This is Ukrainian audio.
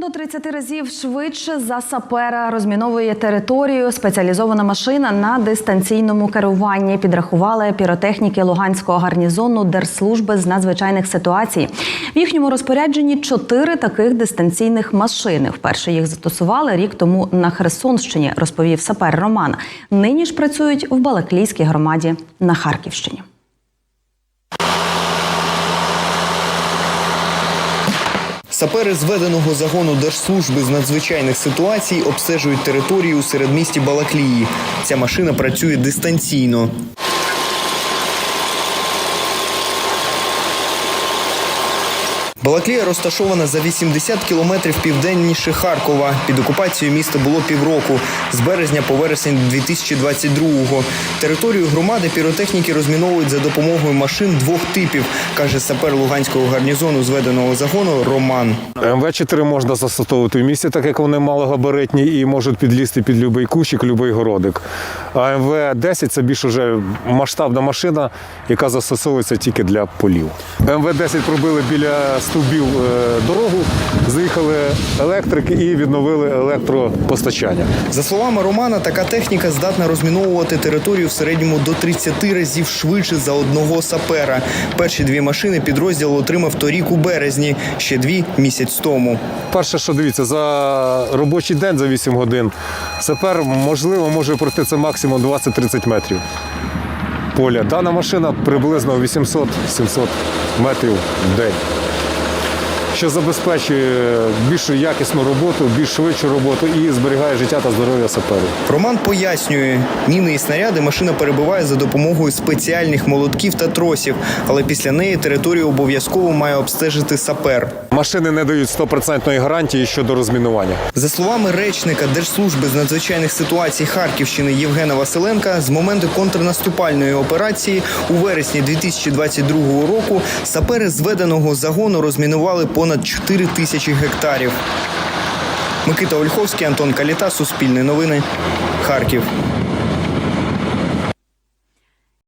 До 30 разів швидше за сапера розміновує територію спеціалізована машина на дистанційному керуванні. Підрахували піротехніки Луганського гарнізону Держслужби з надзвичайних ситуацій. В їхньому розпорядженні чотири таких дистанційних машини. Вперше їх застосували рік тому на Херсонщині, розповів сапер Роман. Нині ж працюють в Балаклійській громаді на Харківщині. Сапери зведеного загону Держслужби з надзвичайних ситуацій обстежують територію у середмісті Балаклії. Ця машина працює дистанційно. Балаклія розташована за 80 кілометрів південніше Харкова. Під окупацією міста було півроку з березня по вересень 2022-го. Територію громади піротехніки розміновують за допомогою машин двох типів, каже сапер Луганського гарнізону зведеного загону Роман. МВ-4 можна застосовувати в місті, так як вони малогабаритні і можуть підлізти під будь-який кущик, будь-який городик. А МВ-10 це більш уже масштабна машина, яка застосовується тільки для полів. МВ-10 пробили біля стовбів е, дорогу, заїхали електрики і відновили електропостачання. За словами Романа, така техніка здатна розміновувати територію в середньому до 30 разів швидше за одного сапера. Перші дві машини підрозділ отримав торік у березні, ще дві місяць тому. Перше, що дивіться, за робочий день за 8 годин сапер можливо може пройти це максимум 20-30 метрів. Поля. Дана машина приблизно 800-700 метрів в день. Що забезпечує більш якісну роботу, більш швидшу роботу і зберігає життя та здоров'я саперів. Роман пояснює, міни і снаряди машина перебиває за допомогою спеціальних молотків та тросів, але після неї територію обов'язково має обстежити сапер. Машини не дають 100% гарантії щодо розмінування. За словами речника Держслужби з надзвичайних ситуацій Харківщини Євгена Василенка, з моменту контрнаступальної операції у вересні 2022 року сапери зведеного загону розмінували понад 4 тисячі гектарів. Микита Ольховський, Антон Каліта, Суспільне новини, Харків.